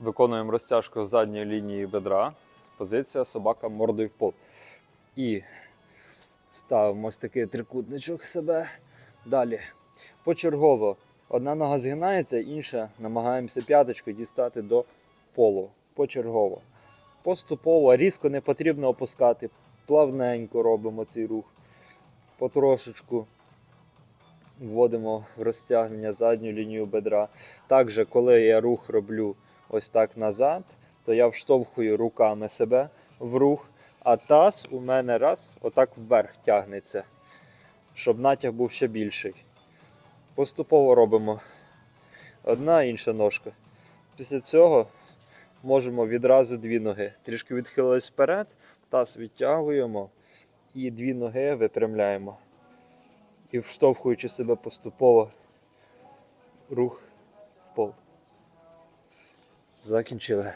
Виконуємо розтяжку задньої лінії бедра. Позиція собака мордою в пол. І ставимо ось такий трикутничок себе. Далі. Почергово. Одна нога згинається, інша намагаємося п'яточкою дістати до полу. Почергово. Поступово, різко не потрібно опускати. Плавненько робимо цей рух. Потрошечку вводимо в розтягнення задню лінію бедра. Також, коли я рух роблю ось так назад, то я вштовхую руками себе в рух, а таз у мене раз отак вверх тягнеться, щоб натяг був ще більший. Поступово робимо одна інша ножка. Після цього можемо відразу дві ноги. Трішки відхилились вперед, таз відтягуємо і дві ноги випрямляємо. І вштовхуючи себе поступово рух в пол. Закінчили.